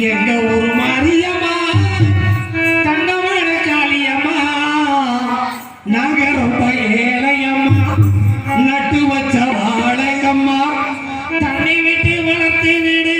எங்க ஒரு மாரியம்மா? தங்கமான காளியம்மா. நாங்க ரொம்ப ஏழையம்மா. நட்டு வச்ச வாழையம்மா. தண்ணி விட்டு வளர்த்து விடு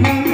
Thank you.